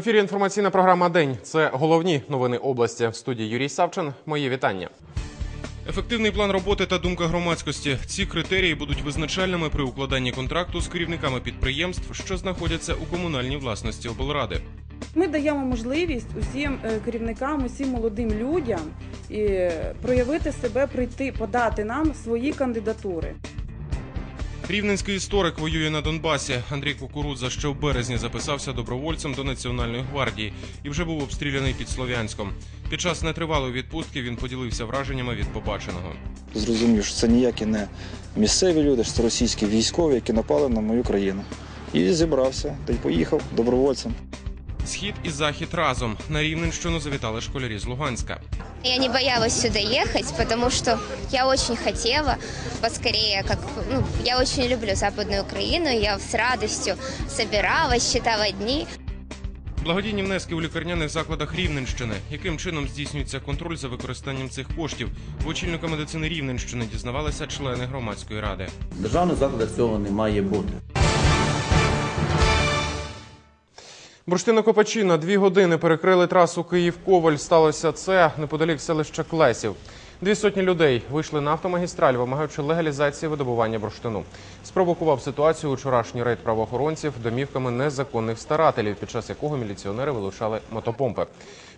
В ефірі інформаційна програма День. Це головні новини області. В студії Юрій Савчин. Мої вітання. Ефективний план роботи та думка громадськості. Ці критерії будуть визначальними при укладанні контракту з керівниками підприємств, що знаходяться у комунальній власності облради. Ми даємо можливість усім е, керівникам, усім молодим людям проявити себе, прийти, подати нам свої кандидатури. Рівненський історик воює на Донбасі. Андрій Кукурудза ще в березні записався добровольцем до Національної гвардії і вже був обстріляний під Слов'янськом. Під час нетривалої відпустки він поділився враженнями від побаченого. Зрозумів, що це ніякі не місцеві люди, що це російські військові, які напали на мою країну. І зібрався та й поїхав добровольцем. Схід і захід разом на Рівненщину завітали школярі з Луганська. Я не боялась сюда ехать, потому что я очень хотела поскорее, как ну, я очень люблю Западную Украину, я с радостью собиралась, считала дни. Благодійні внески у лікарняних закладах Рівненщини. Яким чином здійснюється контроль за використанням цих коштів? В очільника медицини Рівненщини дізнавалися члени громадської ради. В державних закладах цього не має бути. Бурштинокопачі на дві години перекрили трасу Київ-Коваль. Сталося це неподалік селища Клесів. Дві сотні людей вийшли на автомагістраль, вимагаючи легалізації видобування бурштину. Спровокував ситуацію вчорашній рейд правоохоронців домівками незаконних старателів, під час якого міліціонери вилучали мотопомпи.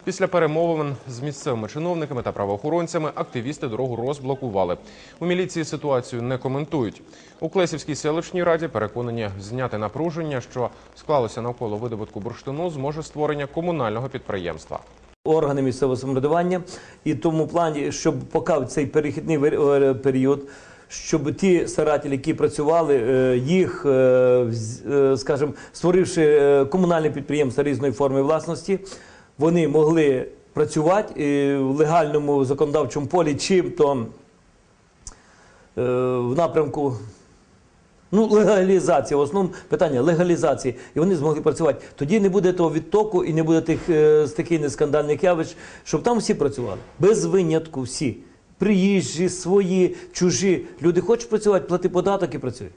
Після перемовин з місцевими чиновниками та правоохоронцями активісти дорогу розблокували. У міліції ситуацію не коментують. У Клесівській селищній раді переконані зняти напруження, що склалося навколо видобутку бурштину, зможе створення комунального підприємства. органи місцевого самоврядування, і тому плані, щоб поки цей перехідний е, період. Щоб ті старателі, які працювали, е, їх, е, скажімо, створивши комунальне підприємство різної форми власності, вони могли працювати в легальному законодавчому полі, чим то е, в напрямку Ну, легалізація, в основному питання легалізації, і вони змогли працювати. Тоді не буде того відтоку і не буде тих е, таких нескандальних явищ, щоб там всі працювали. Без винятку всі. Приїжджі, свої, чужі. Люди хочуть працювати, плати податок і працюй.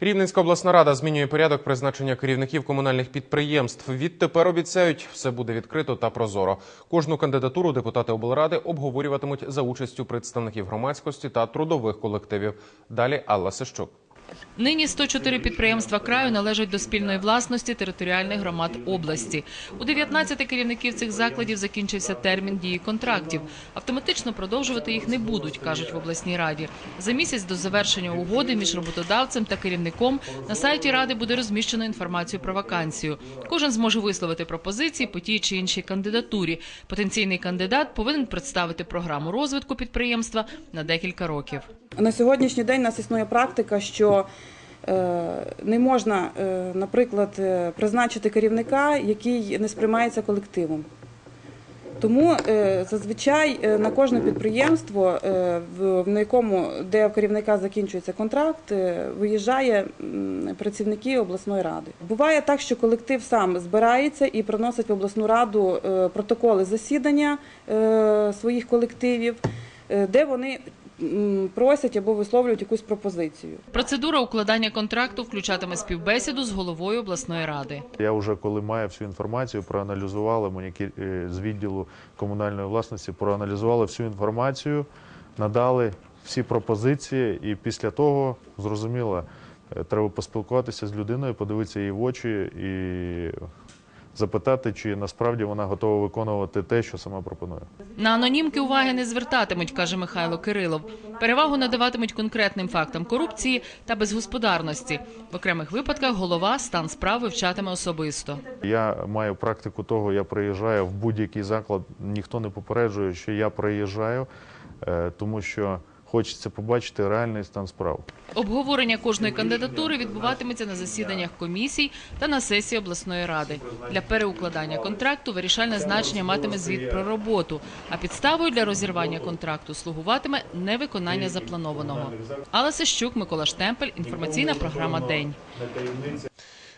Рівненська обласна рада змінює порядок призначення керівників комунальних підприємств. Відтепер обіцяють, все буде відкрито та прозоро. Кожну кандидатуру депутати облради обговорюватимуть за участю представників громадськості та трудових колективів. Далі Алла Сищук. Нині 104 підприємства краю належать до спільної власності територіальних громад області. У 19 керівників цих закладів закінчився термін дії контрактів. Автоматично продовжувати їх не будуть, кажуть в обласній раді. За місяць до завершення угоди між роботодавцем та керівником на сайті ради буде розміщено інформацію про вакансію. Кожен зможе висловити пропозиції по тій чи іншій кандидатурі. Потенційний кандидат повинен представити програму розвитку підприємства на декілька років. На сьогоднішній день у нас існує практика, що е, не можна, е, наприклад, е, призначити керівника, який не сприймається колективом. Тому зазвичай на кожне підприємство, в, якому де в керівника закінчується контракт, виїжджає працівники обласної ради. Буває так, що колектив сам збирається і приносить в обласну раду протоколи засідання своїх колективів, де вони просять або висловлюють якусь пропозицію. Процедура укладання контракту включатиме співбесіду з головою обласної ради. Я вже коли маю всю інформацію, проаналізували мені кі- е, з відділу комунальної власності, проаналізували всю інформацію, надали всі пропозиції, і після того зрозуміло, е, треба поспілкуватися з людиною, подивитися їй в очі і запитати, чи насправді вона готова виконувати те, що сама пропонує. На анонімки уваги не звертатимуть, каже Михайло Кирилов. Перевагу надаватимуть конкретним фактам корупції та безгосподарності. В окремих випадках голова стан справ вивчатиме особисто. Я маю практику того, я приїжджаю в будь-який заклад, ніхто не попереджує, що я приїжджаю, е, тому що хочеться побачити реальний стан справ. Обговорення кожної кандидатури відбуватиметься на засіданнях комісій та на сесії обласної ради. Для переукладання контракту вирішальне значення матиме звіт про роботу, а підставою для розірвання контракту слугуватиме невиконання запланованого. Алла Сищук, Микола Штемпель, інформаційна програма День.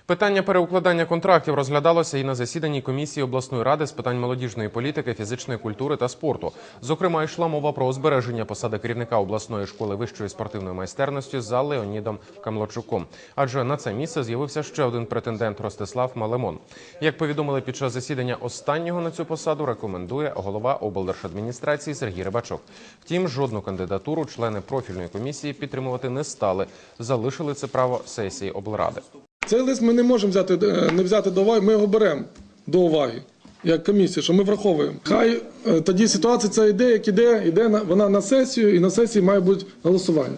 Питання переукладання контрактів розглядалося і на засіданні комісії обласної ради з питань молодіжної політики, фізичної культури та спорту. Зокрема, йшла мова про збереження посади керівника обласної школи вищої спортивної майстерності за Леонідом Камлочуком. Адже на це місце з'явився ще один претендент Ростислав Малемон. Як повідомили під час засідання останнього на цю посаду, рекомендує голова облдержадміністрації Сергій Рибачок. Втім, жодну кандидатуру члени профільної комісії підтримувати не стали. Залишили це право сесії облради. Цей лист ми не можемо взяти, е, не взяти до уваги, ми його беремо до уваги. Як комісія, що ми враховуємо. Хай е, тоді ситуація ця йде, як іде, іде вона на сесію, і на сесії має бути голосування.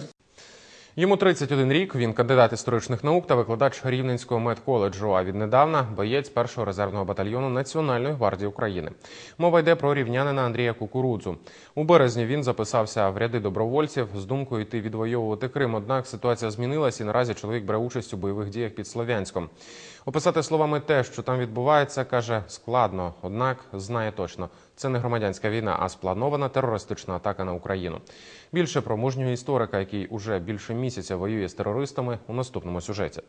Йому 31 рік. Він кандидат історичних наук та викладач Рівненського медколеджу. А віднедавна боєць першого резервного батальйону Національної гвардії України. Мова йде про рівнянина Андрія Кукурудзу. У березні він записався в ряди добровольців з думкою йти відвоювати Крим. Однак ситуація змінилась і наразі чоловік бере участь у бойових діях під Слов'янськом. Описати словами те, що там відбувається, каже складно. Однак знає точно. Це не громадянська війна, а спланована терористична атака на Україну. Більше про мужнього історика, який уже більше місяця воює з терористами, у наступному сюжеті.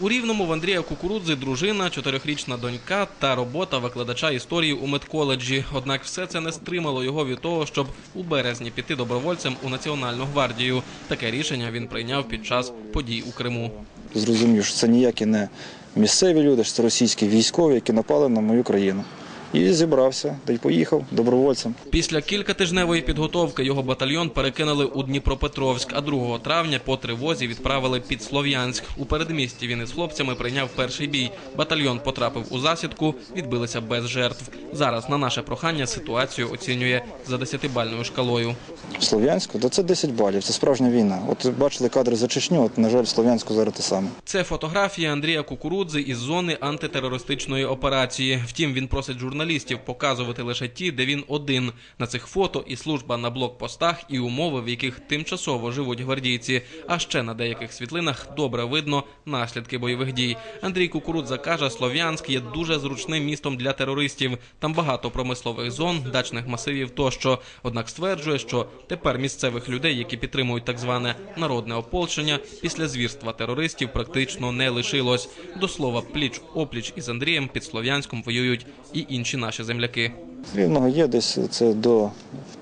У Рівному в Андрія Кукурудзи дружина, чотирьохрічна донька та робота викладача історії у медколеджі. Однак все це не стримало його від того, щоб у березні піти добровольцем у Національну гвардію. Таке рішення він прийняв під час подій у Криму. Зрозумів, що це ніякі не місцеві люди, що це російські військові, які напали на мою країну. І зібрався, та й поїхав добровольцем. Після кількатижневої підготовки його батальйон перекинули у Дніпропетровськ, а 2 травня по тривозі відправили під Слов'янськ. У передмісті він із хлопцями прийняв перший бій. Батальйон потрапив у засідку, відбилися без жертв. Зараз на наше прохання ситуацію оцінює за 10-бальною шкалою. В Слов'янську, то це 10 балів, це справжня війна. От бачили кадри за Чечню, от, на жаль, в Слов'янську зараз те саме. Це фотографія Андрія Кукурудзи із зони антитерористичної операції. Втім, він просить журналістів показувати лише ті, де він один. На цих фото і служба на блокпостах, і умови, в яких тимчасово живуть гвардійці. А ще на деяких світлинах добре видно наслідки бойових дій. Андрій Кукурудза каже, Слов'янськ є дуже зручним містом для терористів. Там багато промислових зон, дачних масивів тощо. Однак стверджує, що тепер місцевих людей, які підтримують так зване народне ополчення, після звірства терористів практично не лишилось. До слова, пліч опліч із Андрієм під Слов'янськом воюють і інші наші земляки. Рівного є десь це до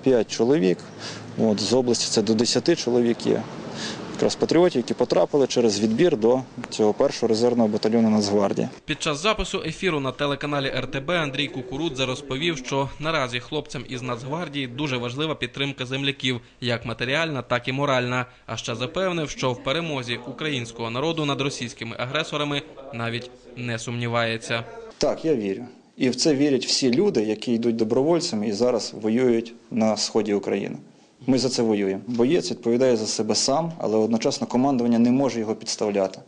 5 чоловік, от, з області це до 10 чоловік є. Якраз патріотів, які потрапили через відбір до цього першого резервного батальйону Нацгвардії. Під час запису ефіру на телеканалі РТБ Андрій Кукурудза розповів, що наразі хлопцям із Нацгвардії дуже важлива підтримка земляків, як матеріальна, так і моральна. А ще запевнив, що в перемозі українського народу над російськими агресорами навіть не сумнівається. Так, я вірю. І в це вірять всі люди, які йдуть добровольцями і зараз воюють на сході України. Ми за це воюємо. Боєць відповідає за себе сам, але одночасно командування не може його підставляти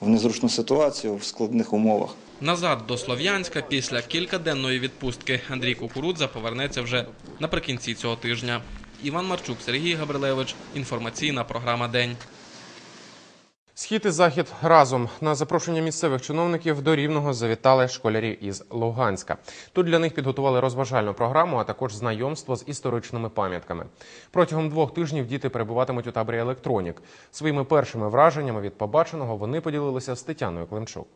в незручну ситуацію в складних умовах. Назад до Слов'янська після кількаденної відпустки Андрій Кукурудза повернеться вже наприкінці цього тижня. Іван Марчук, Сергій Габрилевич. Інформаційна програма День. Схід і захід разом на запрошення місцевих чиновників до рівного завітали школярі із Луганська. Тут для них підготували розважальну програму, а також знайомство з історичними пам'ятками. Протягом двох тижнів діти перебуватимуть у таборі Електронік. Своїми першими враженнями від побаченого вони поділилися з Тетяною Климчук.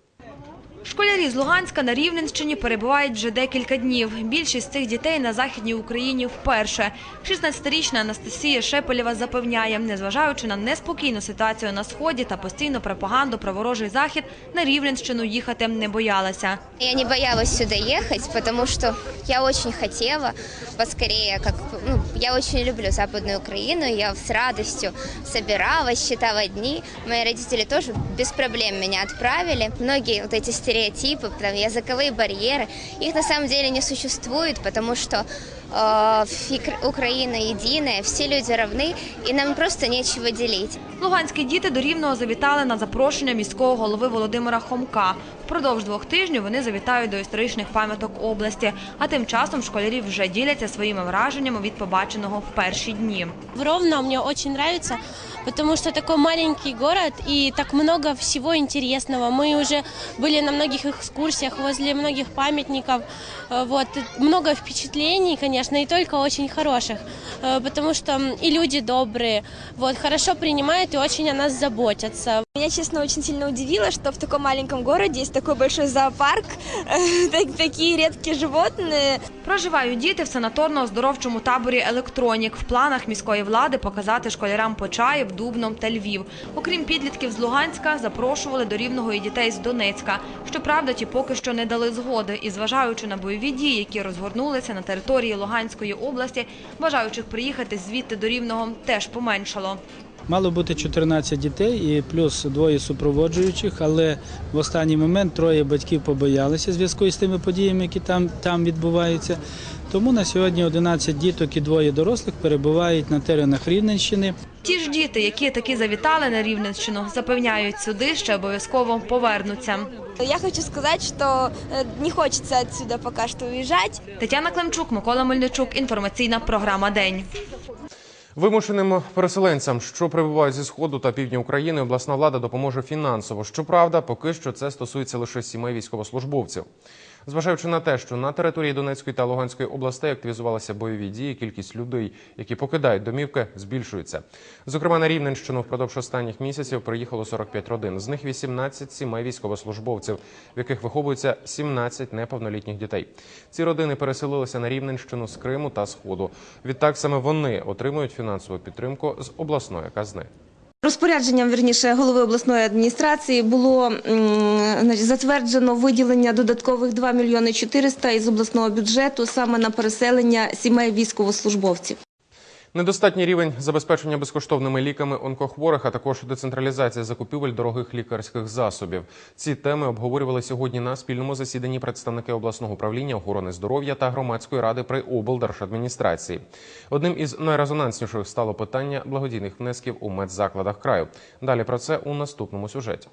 Школярі з Луганська на Рівненщині перебувають вже декілька днів. Більшість цих дітей на Західній Україні вперше. 16-річна Анастасія Шепелєва запевняє, незважаючи на неспокійну ситуацію на Сході та постійну пропаганду про ворожий захід, на Рівненщину їхати не боялася. Я не боялась сюда ехать, потому что я очень хотела поскорее, как ну, я очень люблю Западную Украину, я с радостью собиралась, считала дни. Мои родители тоже без проблем меня отправили. Многие вот эти стереотипы, там, языковые барьеры, их на самом деле не существует, потому что э, фик- Украина единая, все люди равны, и нам просто нечего делить. Луганські діти до Рівного завітали на запрошення міського голови Володимира Хомка. Впродовж двох тижнів вони завітають до історичних пам'яток області, а тим часом школярі вже діляться своїми враженнями від побаченого в перші дні. В Ровно мне очень нравится, потому что такой маленький город и так много всего интересного. Мы уже были на многих экскурсиях возле многих памятников. Э, Вот. и Много впечатлений, конечно. конечно, и только очень хороших, э, потому что м, и люди добрые, вот, хорошо принимают и очень о нас заботятся. Меня, честно, очень сильно удивило, что в таком маленьком городе есть такой большой зоопарк, э, так- такие редкие животные. Проживають діти в санаторно-оздоровчому таборі Електронік. В планах міської влади показати школярам Почаїв, Дубно та Львів. Окрім підлітків з Луганська, запрошували до Рівного і дітей з Донецька. Щоправда, ті поки що не дали згоди. І зважаючи на бойові дії, які розгорнулися на території Луганської області, бажаючих приїхати звідти до Рівного теж поменшало. Мало бути 14 дітей і плюс двоє супроводжуючих, але в останній момент троє батьків побоялися в зв'язку з тими подіями, які там, там відбуваються. Тому на сьогодні 11 діток і двоє дорослих перебувають на теренах Рівненщини. Ті ж діти, які таки завітали на Рівненщину, запевняють, сюди ще обов'язково повернуться. Я хочу сказать, что э, не хочется отсюда пока что уезжать. Тетяна Климчук, Микола Мельничук. Інформаційна програма День. Вимушеним переселенцям, що прибувають зі сходу та півдня України, обласна влада допоможе фінансово. Щоправда, поки що це стосується лише сімей військовослужбовців. Зважаючи на те, що на території Донецької та Луганської областей активізувалися бойові дії, кількість людей, які покидають домівки, збільшується. Зокрема, на Рівненщину впродовж останніх місяців приїхало 45 родин. З них 18 сімей військовослужбовців, в яких виховується 17 неповнолітніх дітей. Ці родини переселилися на Рівненщину з Криму та Сходу. Відтак саме вони отримують фінансову підтримку з обласної казни. Розпорядженням верніше голови обласної адміністрації було значить, затверджено виділення додаткових 2 мільйони 400 із обласного бюджету саме на переселення сімей військовослужбовців. Недостатній рівень забезпечення безкоштовними ліками онкохворих, а також децентралізація закупівель дорогих лікарських засобів. Ці теми обговорювали сьогодні на спільному засіданні представники обласного управління охорони здоров'я та громадської ради при облдержадміністрації. Одним із найрезонансніших стало питання благодійних внесків у медзакладах краю. Далі про це у наступному сюжеті.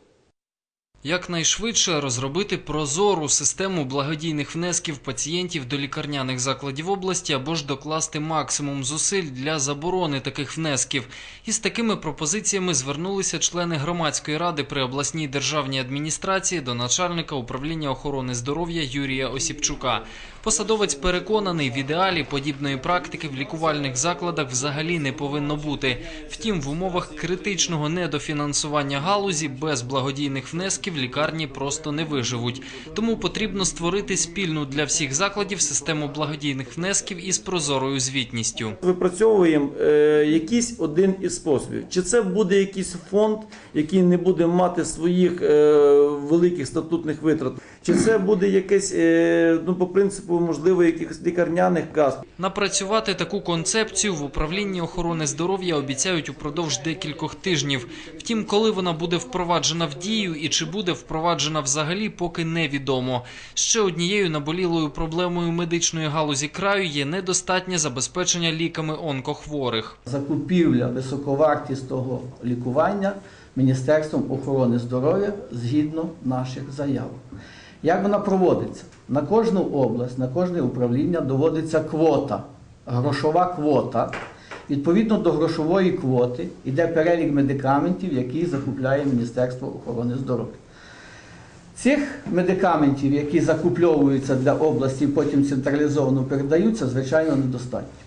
Якнайшвидше розробити прозору систему благодійних внесків пацієнтів до лікарняних закладів області або ж докласти максимум зусиль для заборони таких внесків. Із такими пропозиціями звернулися члени громадської ради при обласній державній адміністрації до начальника управління охорони здоров'я Юрія Осіпчука. Посадовець переконаний, в ідеалі подібної практики в лікувальних закладах взагалі не повинно бути. Втім, в умовах критичного недофінансування галузі без благодійних внесків лікарні просто не виживуть. Тому потрібно створити спільну для всіх закладів систему благодійних внесків із прозорою звітністю. Випрацьовуємо е, якийсь один із способів. Чи це буде якийсь фонд, який не буде мати своїх е, великих статутних витрат, чи це буде якесь, е, ну по принципу, можливо, якихось лікарняних кас. Напрацювати таку концепцію в управлінні охорони здоров'я обіцяють упродовж декількох тижнів. Втім, коли вона буде впроваджена в дію і чи буде впроваджена взагалі, поки невідомо. Ще однією наболілою проблемою медичної галузі краю є недостатнє забезпечення ліками онкохворих. закупівля високовартісного лікування Міністерством охорони здоров'я згідно наших заяв. Як вона проводиться? На кожну область, на кожне управління доводиться квота, грошова квота. Відповідно до грошової квоти йде перелік медикаментів, які закупляє Міністерство охорони здоров'я. Цих медикаментів, які закупльовуються для області, потім централізовано передаються, звичайно, недостатньо.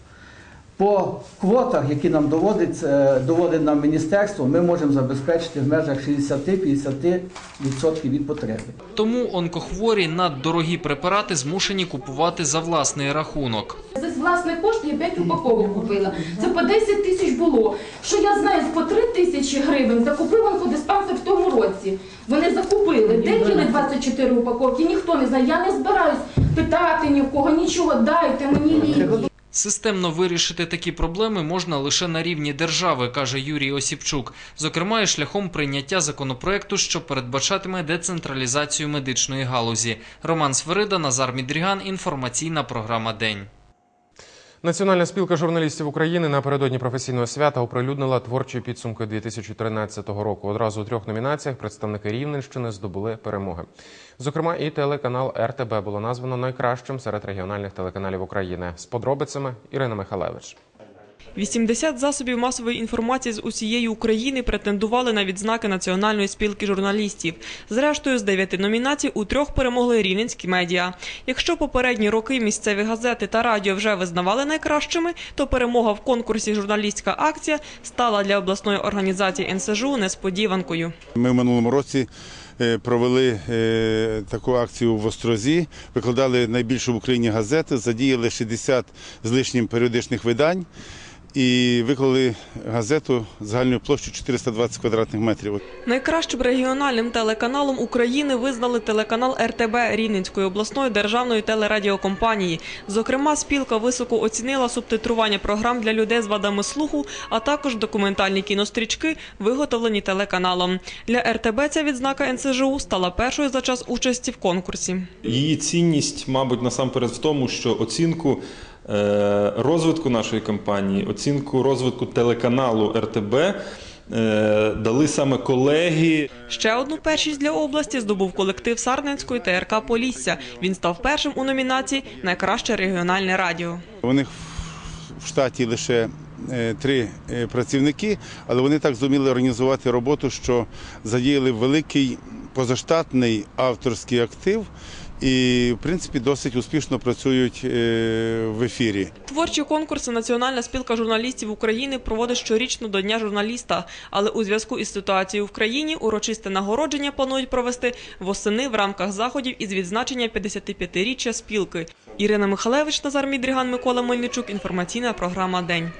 По квотах, які нам доводить, е, доводить нам міністерство, ми можемо забезпечити в межах 60-50% від потреби. Тому онкохворі наддорогі препарати змушені купувати за власний рахунок. За власний кошт я 5 упаковок купила. Це по 10 тисяч було. Що я знаю, по 3 тисячі гривень закупив онкодиспансер в тому році. Вони закупили. Де діли 24 упаковки? Ніхто не знає. Я не збираюсь питати ні в кого, нічого. Дайте мені ліки. Системно вирішити такі проблеми можна лише на рівні держави, каже Юрій Осіпчук. Зокрема, і шляхом прийняття законопроекту, що передбачатиме децентралізацію медичної галузі. Роман Сверида, Назар Мідріган. Інформаційна програма День. Національна спілка журналістів України напередодні професійного свята оприлюднила творчі підсумки 2013 року. Одразу у трьох номінаціях представники Рівненщини здобули перемоги. Зокрема, і телеканал РТБ було названо найкращим серед регіональних телеканалів України. З подробицями Ірина Михалевич. 80 засобів масової інформації з усієї України претендували на відзнаки Національної спілки журналістів. Зрештою, з дев'яти номінацій у трьох перемогли рівненські медіа. Якщо попередні роки місцеві газети та радіо вже визнавали найкращими, то перемога в конкурсі «Журналістська акція» стала для обласної організації НСЖУ несподіванкою. Ми в минулому році е, провели е, таку акцію в Острозі, викладали найбільшу в Україні газету, задіяли 60 з лишнім періодичних видань і виклали газету загальною площею 420 квадратних метрів. Найкращим регіональним телеканалом України визнали телеканал РТБ Рівненської обласної державної телерадіокомпанії. Зокрема, спілка високо оцінила субтитрування програм для людей з вадами слуху, а також документальні кінострічки, виготовлені телеканалом. Для РТБ ця відзнака НСЖУ стала першою за час участі в конкурсі. Її цінність, мабуть, насамперед в тому, що оцінку розвитку нашої компанії, оцінку розвитку телеканалу РТБ е, дали саме колеги. Ще одну першість для області здобув колектив Сарненської ТРК Полісся. Він став першим у номінації Найкраще регіональне радіо. У них в штаті лише е, три е, працівники, але вони так зуміли організувати роботу, що задіяли великий позаштатний авторський актив і, в принципі, досить успішно працюють е, в ефірі. Творчі конкурси Національна спілка журналістів України проводить щорічно до Дня журналіста. Але у зв'язку із ситуацією в країні урочисте нагородження планують провести восени в рамках заходів із відзначення 55-річчя спілки. Ірина Михалевич, Назар Мідріган, Микола Мельничук. Інформаційна програма День.